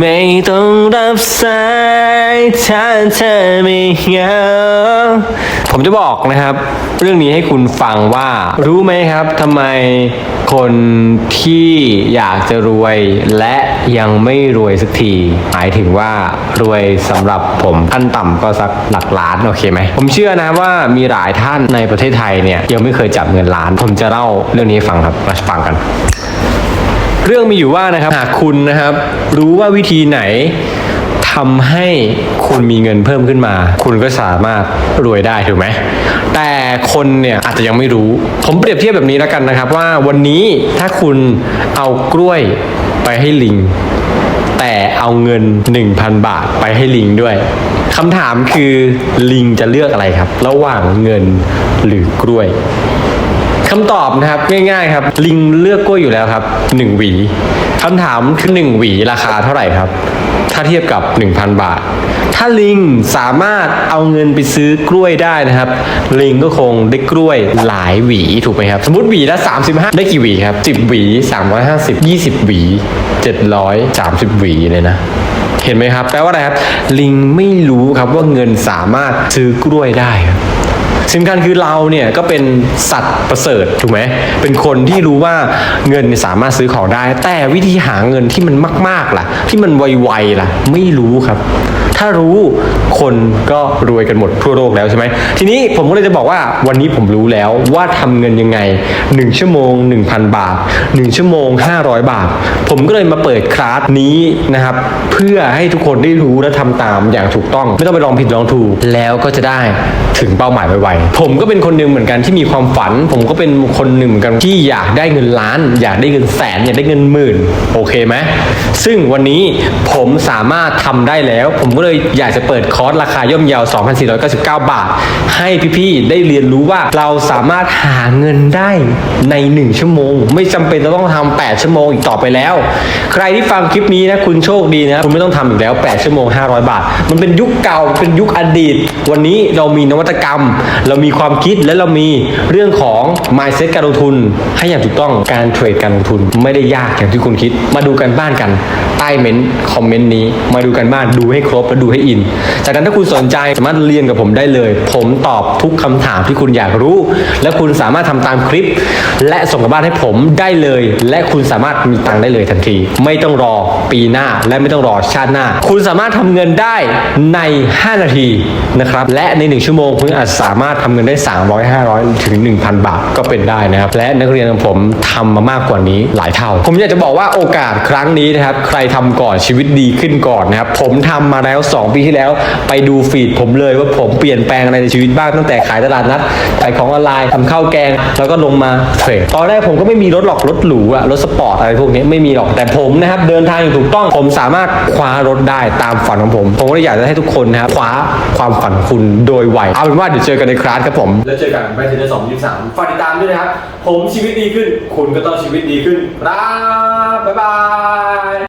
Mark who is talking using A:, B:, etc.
A: ไม่ต้องรับสายถ้าเธอไม่เหงาผมจะบอกนะครับ เรื่องนี้ให้คุณฟังว่ารู้ไหมครับทำไมคนที่อยากจะรวยและยังไม่รวยสักทีหมายถึงว่ารวยสำหรับผมขั้นต่ำก็สักหลักล้านโอเคไหมผมเชื่อนะครับว่ามีหลายท่านในประเทศไทยเนี่ยยังไม่เคยจับเงินล้าน ผมจะเล่าเรื่องนี้ให้ฟังครับมาฟังกัน เรื่องมีอยู่ว่านะครับหากคุณนะครับ รู้ว่าวิธีไหนทำให้คุณมีเงินเพิ่มขึ้นมา คุณก็สามารถรวยได้ถูกไหม แต่คนเนี่ยอาจจะยังไม่รู้ ผมเปรียบเทียบแบบนี้แล้วกันนะครับ ว่าวันนี้ถ้าคุณเอากล้วยไปให้ลิง แต่เอาเงิน 1,000 บาทไปให้ลิงด้วยคำถามคือลิงจะเลือกอะไรครับ ระหว่างเงินหรือกล้วย คำตอบนะครับง่ายๆครับ ลิงเลือกกล้วยอยู่แล้วครับ 1 หวีคำถามคือ1หวีราคาเท่าไหร่ครับ ถ้าเทียบกับ 1,000 บาท ถ้าลิงสามารถเอาเงินไปซื้อกล้วยได้นะครับ ลิงก็คงได้กล้วยหลายหวีถูกไหมครับ สมมติหวีละ 35 ได้กี่หวีครับ 10 หวี 350 20 หวี730 หวีเลยนะเห็นไหมครับ แปลว่าอะไรครับ ลิงไม่รู้ครับว่าเงินสามารถซื้อกล้วยได้ครับ สิ่งสำคัญคือเราเนี่ยก็เป็นสัตว์ประเสริฐถูกไหมเป็นคนที่รู้ว่าเงินสามารถซื้อของได้ แต่วิธีหาเงินที่มันมาก ๆล่ะ ที่มันไวๆล่ะ ไม่รู้ครับ ถ้ารู้คนก็รวยกันหมดทั่วโลกแล้วใช่ไหมทีนี้ผมก็เลยจะบอกว่าวันนี้ผมรู้แล้วว่าทำเงินยังไง 1 ชั่วโมง 1,000 บาท 1 ชั่วโมง 500 บาท ผมก็เลยมาเปิดคลาสนี้นะครับ เพื่อให้ทุกคนได้รู้และทำตามอย่างถูกต้อง ไม่ต้องไปลองผิดลองถูกแล้วก็จะได้ถึงเป้าหมายไวๆผมก็เป็นคนหนึ่งเหมือนกันที่มีความฝัน ผมก็เป็นคนหนึ่งเหมือนกันที่อยากได้เงินล้าน อยากได้เงินแสนอยากได้เงินหมื่นโอเคไหมซึ่งวันนี้ผมสามารถทำได้แล้ว ผมก็เลยอยากจะเปิดคอร์สราคาย่อมเยาว 2,499 บาท ให้พี่ๆได้เรียนรู้ว่าเราสามารถหาเงินได้ใน 1 ชั่วโมง ไม่จำเป็นจะต้องทำ8ชั่วโมงอีกต่อไปแล้ว ใครที่ฟังคลิปนี้นะคุณโชคดีนะคุณไม่ต้องทำอีกแล้ว 8 ชั่วโมง 500 บาท มันเป็นยุคเก่าเป็นยุคอดีต วันนี้เรามีนวัตกรรม เรามีความคิดและเรามีเรื่องของ mindset การลงทุน ให้อย่างถูกต้องการเทรดการลงทุนไม่ได้ยากอย่างที่คุณคิด มาดูกันบ้านกันใต้เมนคอมเมนต์นี้ มาดูกันบ้านดูให้ครบและดูให้อิน จากนั้นถ้าคุณสนใจสามารถเรียนกับผมได้เลย ผมตอบทุกคำถามที่คุณอยากรู้ และคุณสามารถทำตามคลิป และส่งกลับบ้านให้ผมได้เลย และคุณสามารถมีตังค์ได้เลยทันที ไม่ต้องรอปีหน้าและไม่ต้องรอชาติหน้า คุณสามารถทำเงินได้ใน 5 นาทีนะครับและใน 1 ชั่วโมงคุณอาจสามารถทำเงินได้ 300 500 ถึง 1,000 บาทก็เป็นได้นะครับ และนักเรียนของผมทำมามากกว่านี้หลายเท่า ผมอยากจะบอกว่าโอกาสครั้งนี้นะครับ ใครทำก่อนชีวิตดีขึ้นก่อนนะครับ ผมทำมาแล้ว2 ปีที่แล้ว ไปดูฟีดผมเลยว่าผมเปลี่ยนแปลงอะไรในชีวิตบ้างตั้งแต่ขายตลาดนัดขายของออนไลน์ทำข้าวแกง แล้วก็ลงมาเทรดตอนแรกผมก็ไม่มีรถหรอกรถหรูอะรถสปอร์ตอะไรพวกนี้ไม่มีหรอกแต่ผมนะครับเดินทางอย่างถูกต้องผมสามารถคว้ารถได้ตามฝันของผม ผมก็เลยอยากจะให้ทุกคนนะครับคว้าความฝันคุณโดยไวเอาเป็นว่าเดี๋ยวเจอกันในคลาสครับผม แล้วเจอกันไปเทนเนอร์สองยี่สามฝากติดตามด้วยนะครับ ผมชีวิตดีขึ้น คุณก็ต้องชีวิตดีขึ้นครับบ๊ายบาย